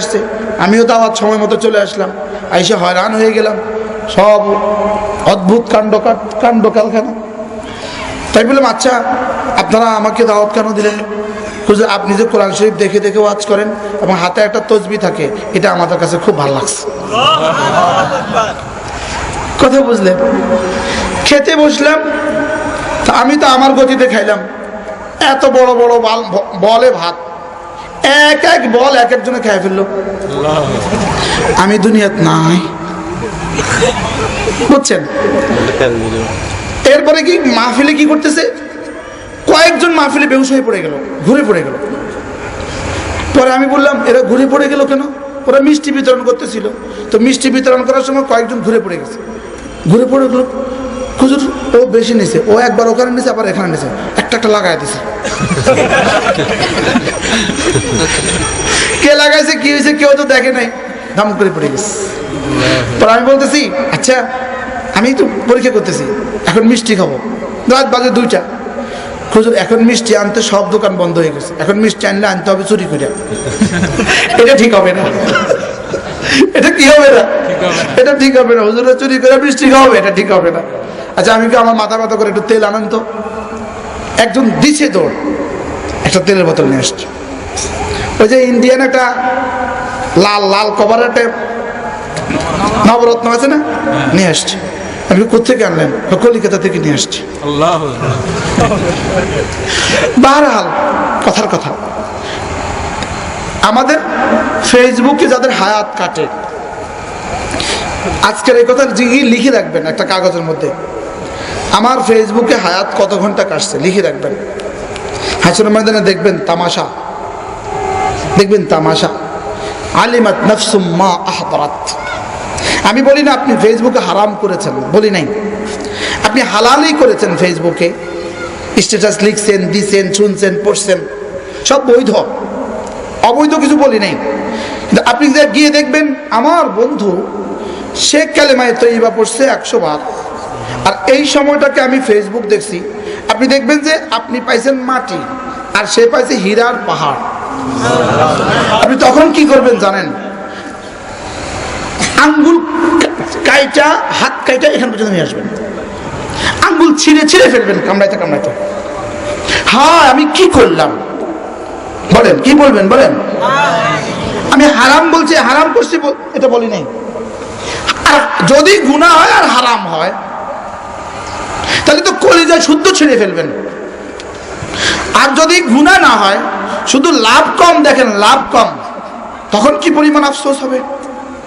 আসছে। আমিও দাওয়াত সময় মতো চলে আসলাম। আইসে হয়রান হয়ে গেলাম। সব অদ্ভুত কাণ্ড কাণ্ড কারখানা। তাই বললাম আচ্ছা আপনারা আমাকে দাওয়াত কেন দিলেন? হুজুর, আপনি যে কোরআন শরীফ দেখে দেখে ওয়াজ করেন এবং হাতে একটা তসবি থাকে, এটা আমাদের কাছে খুব ভালো লাগছে। কথা বুঝলেন? খেতে বসলাম আমি তো আমার গতিতে খাইলাম। এত বড় বড় বলে ভাত। এক এক বল এক একজনে খেয়ে ফেলল। আমি দুনিয়াত নাই। বুঝছেন? এরপরে কি মাহফিলে কি করতেছে? কয়েকজন মাহফিলে বেহুশ হয়ে পড়ে গেল, ঘুরে পড়ে গেল। পরে আমি বললাম, এরা ঘুরে পড়ে গেল কেন? ওরা মিষ্টি বিতরণ করতেছিল। তো মিষ্টি বিতরণ করার সময় কয়েকজন ঘুরে পড়ে গেছে। ঘুরে পড়ে গেল। খুজুর ও বেশি নিছে। ও একবার ওখানে নিছে, আবার এখানে নিছে। একটা একটা লাগাই দিছে। কে লাগাইছে, কি হয়েছে কেউ তো দেখে নাই। দাম করে পড়ে গেছে। পরে আমি বলতেছি আচ্ছা আমি তো পরীক্ষা করতেছি, এখন মিষ্টি খাব। রাত বাজে দুইটা। খুচুর এখন মিষ্টি আনতে সব দোকান বন্ধ হয়ে গেছে। এখন মিষ্টি আনলে আনতে হবে চুরি করে এটা ঠিক হবে না। এটা কি হবে না? এটা ঠিক হবে না। হুজুরে, চুরি করে মিষ্টি খাওয়াবে। এটা ঠিক হবে না। আচ্ছা আমি কি আমার মাথা ব্যথা করে একটু তেল আনেন তো? একজন দিছে দৌড়। একটা তেলের বোতল নিয়ে আসছে। ওই যে ইন্ডিয়ান একটা লাল লাল একটা নবরত্ন আছে না? নিয়ে আসছে। আমি কোথেকে আনলেন? কলিকাতা থেকে নিয়ে আসছি। আল্লাহ বারহাল কথার কথা। আমাদের ফেসবুকে যাদের হায়াত কাটে আজকের এই কথা লিখে রাখবেন একটা কাগজের মধ্যে। আমার ফেসবুকে হায়াত কত ঘণ্টা কাটছে লিখে রাখবেন। হাসির ময়দানে দেখবেন তামাশা। দেখবেন তামাশা। আলিমাত নফসুম মা আহতারাত আমি বলি না আপনি ফেসবুকে হারাম করেছেন, বলি নাই। আপনি হালালই করেছেন ফেসবুকে। স্ট্যাটাস লিখছেন, দিছেন, শুনছেন, পড়ছেন, সব বৈধ। অবৈধ কিছু বলি নাই। আপনি গিয়ে দেখবেন, আমার বন্ধু শেখ কালেমায় তৈবা পড়ছে একশো বার। আর এই সময়টাকে আমি ফেসবুক দেখছি। আপনি দেখবেন যে আপনি পাইছেন মাটি, আর সে পাইছে হীরার পাহাড়। আপনি তখন কি করবেন জানেন? আঙ্গুল কাইটা, হাত কাইটা এখান পর্যন্ত নিয়ে আসবেন। আঙ্গুল ছিঁড়ে ছিঁড়ে ফেলবেন, কামড়াইতে কামড়াইতে। হ্যাঁ আমি কি করলাম? বলেন, কি বলবেন, বলেন? আমি হারাম বলছি, হারাম করছি এটা বলি নাই। আর যদি গুণা হয় আর হারাম হয়, তাহলে তো কলিজায় শুদ্ধ ছিঁড়ে ফেলবেন। আর যদি গুণা না হয় শুধু লাভ কম দেখেন লাভ কম। তখন কি পরিমাণ আফসোস হবে?